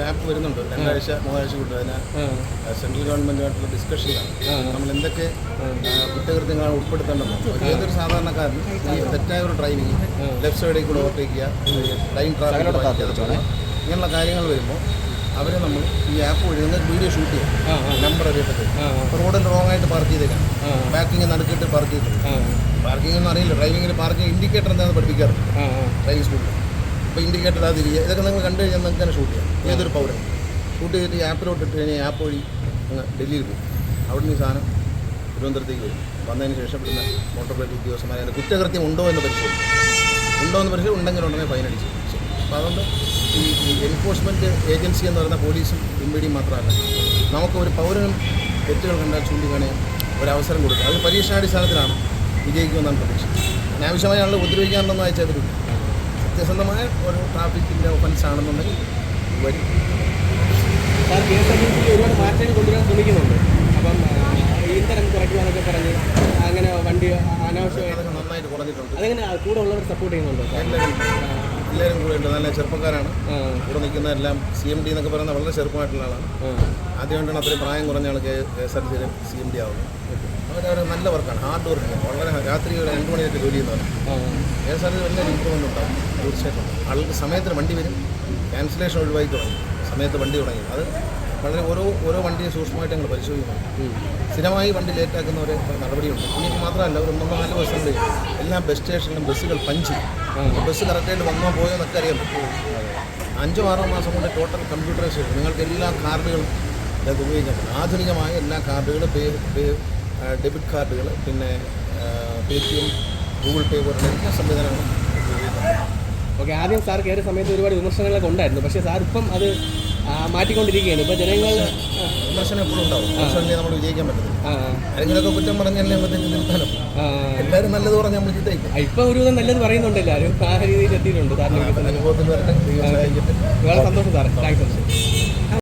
ഒരു ആപ്പ് വരുന്നുണ്ട്. രണ്ടാഴ്ച മൂന്നാഴ്ച കൊണ്ട് അതിന് സെൻട്രൽ ഗവൺമെന്റുമായിട്ടുള്ള ഡിസ്കഷനിലാണ്. നമ്മൾ എന്തൊക്കെ കുറ്റകൃത്യങ്ങളാണ് ഉൾപ്പെടുത്തേണ്ടത്. ഏതൊരു സാധാരണക്കാരൻ ഈ തെറ്റായ ഒരു ഡ്രൈവിംഗ് ലെഫ്റ്റ് സൈഡിൽ കൂടെ ഓവർടേക്ക് ചെയ്യുക ലൈൻ ട്രാഫിക് ഇങ്ങനെയുള്ള കാര്യങ്ങൾ വരുമ്പോൾ അവരെ നമ്മൾ ഈ ആപ്പ് വഴി നിങ്ങൾക്ക് വീഡിയോ ഷൂട്ട് ചെയ്യാം. നമ്പർ അപ്പോൾ റോഡിൽ റോങ് ആയിട്ട് പാർക്ക് ചെയ്തേക്കാം. പാർക്കിംഗ് നടക്കിയിട്ട് പാർക്ക് ചെയ്തിട്ടുണ്ട് പാർക്കിംഗ് എന്ന് അറിയില്ല. ഡ്രൈവിങ്ങിൽ പാർക്കിംഗ് ഇൻഡിക്കേറ്റർ എന്താണെന്ന് പഠിപ്പിക്കാറുണ്ട്. ഡ്രൈവിംഗ് സ്കൂളിൽ അപ്പോൾ ഇൻഡിക്കേറ്റർ അത് തിരിയുക ഇതൊക്കെ നിങ്ങൾ കണ്ടു കഴിഞ്ഞാൽ നിങ്ങൾക്ക് തന്നെ ഷൂട്ട് ചെയ്യാം. ഏതൊരു പൗരൻ ഷൂട്ട് ചെയ്തിട്ട് ആപ്പിലോട്ട് ഇട്ട് കഴിഞ്ഞാൽ ആപ്പ് വഴി ഡൽഹിയിൽ പോകും. അവിടെ നിന്ന് സാധനം തിരുവനന്തപുരത്തേക്ക് വരും. വന്നതിന് ശേഷം പിന്നെ മോട്ടോർ ബൈക്ക് ഉദ്യോഗസ്ഥന്മാരെ അതിന്റെ കുറ്റകൃത്യം ഉണ്ടോ എന്ന് പരിശോധിക്കും. ഉണ്ടോ എന്ന് പരിശോധിച്ച് ഉണ്ടെങ്കിൽ ഉടനെ ഫൈൻ അടിച്ചു അപ്പോൾ അതുകൊണ്ട് ഈ എൻഫോഴ്സ്മെന്റ് ഏജൻസി എന്ന് പറയുന്ന പോലീസും ഇമ്പിഡിയും മാത്രമല്ല. നമുക്ക് ഒരു പൗരനും തെറ്റുകൾ കണ്ടാൽ ചൂണ്ടിക്കാണിയാൻ ഒരവസരം കൊടുക്കുക അത് പരീക്ഷണാടിസ്ഥാനത്തിലാണ് വിജയിക്കുമെന്നാണ് പ്രതീക്ഷ ആളുകൾ ഉപദ്രവിക്കാനുണ്ടെന്ന് അയച്ചതിലില്ല സത്യസന്ധമായ ഒരു ട്രാഫിക്കിന്റെ ഒഫൻസ് ആണെന്നുണ്ടെങ്കിൽ വരും. Sir K S R T സിയിൽ ഒരുപാട് മാറ്റങ്ങൾ കൊണ്ടുവരാൻ ശ്രമിക്കുന്നുണ്ട്. അപ്പം ഇന്ധനം കുറയ്ക്കുവാനൊക്കെ പറഞ്ഞ് അങ്ങനെ വണ്ടി അനാവശ്യമായി അതൊക്കെ നന്നായിട്ട് കുറഞ്ഞിട്ടുണ്ട്. അതെങ്ങനെ കൂടെ ഉള്ളവർ സപ്പോർട്ട് ചെയ്യുന്നുണ്ടോ? എല്ലാവരും എല്ലാവരും കൂടെ ഉണ്ട്. നല്ല ചെറുപ്പക്കാരാണ്. കൂടെ നിൽക്കുന്ന എല്ലാം സി എം ഡി എന്നൊക്കെ പറയുന്ന വളരെ ചെറുപ്പമായിട്ടുള്ള ആളാണ്. ആദ്യമായിട്ടാണ് അത്രയും പ്രായം കുറഞ്ഞ ആൾ കെ എസ് ആർ സിയിലെ സി എം ഡി ആവുന്നത്. നല്ല വർക്കാണ് ഹാർഡ് വർക്ക് വളരെ രാത്രി ഒരു രണ്ട് മണിയൊക്കെ ജോലി ചെയ്യുന്നവർ ഏത് സ്ഥലത്ത് വലിയ ഇമ്പ്രൂവ്മെന്റ് ഉണ്ടാവും തീർച്ചയായിട്ടും. ആൾക്ക് സമയത്തിന് വണ്ടി വരും. ക്യാൻസലേഷൻ ഒഴിവായി തുടങ്ങി. സമയത്ത് വണ്ടി തുടങ്ങി. അത് വളരെ ഓരോ ഓരോ വണ്ടിയും സൂക്ഷ്മമായിട്ട് ഞങ്ങൾ പരിശോധിക്കുന്നു. സ്ഥിരമായി വണ്ടി ലേറ്റാക്കുന്ന ഒരു നടപടിയുണ്ട്. ഇനി മാത്രമല്ല ഒരു മൂന്നോ നാല് ദിവസങ്ങളിൽ എല്ലാ ബസ് സ്റ്റേഷനിലും ബസ്സുകൾ പഞ്ച് ബസ് കറക്റ്റായിട്ട് വന്നോ പോയോ എന്നൊക്കെ അറിയാൻ പറ്റും. അഞ്ചോ ആറോ മാസം കൊണ്ട് ടോട്ടൽ കമ്പ്യൂട്ടറൈസ് ചെയ്തു നിങ്ങൾക്ക് എല്ലാ കാർഡുകളും ഇതിനകത്ത് ഉപയോഗിക്കാൻ പറ്റും. ആധുനികമായ എല്ലാ കാർഡുകളും പേ പേ ഡെബിറ്റ് കാർഡുകൾ പിന്നെ pay T M Google Pay പോലുള്ള എല്ലാ സംവിധാനങ്ങളും ഓക്കെ ആദ്യം സാർ കയറിയ സമയത്ത് ഒരുപാട് വിമർശനങ്ങളൊക്കെ ഉണ്ടായിരുന്നു. പക്ഷേ സാർ ഇപ്പം അത് മാറ്റിക്കൊണ്ടിരിക്കുകയാണ്. ഇപ്പം ജനങ്ങൾ വിമർശനം എപ്പോഴും ഉണ്ടാവും. നമ്മൾ വിജയിക്കാൻ പറ്റും ആരെങ്കിലൊക്കെ കുറ്റം പറഞ്ഞല്ലേ തിരുത്താനും എല്ലാവരും നല്ലത് പറഞ്ഞാൽ നമ്മൾ ചിത്തയിക്കും ഇപ്പം ഇപ്പം ഒരുവിധം നല്ലത് പറയുന്നുണ്ട് എല്ലാവരും ആ രീതിയിൽ എത്തിയിട്ടുണ്ട് സാറിന് അനുഭവത്തിൽ വരട്ടെ. സഹായിക്കട്ടെ. വളരെ സന്തോഷം സാറേ. താങ്ക്സ്.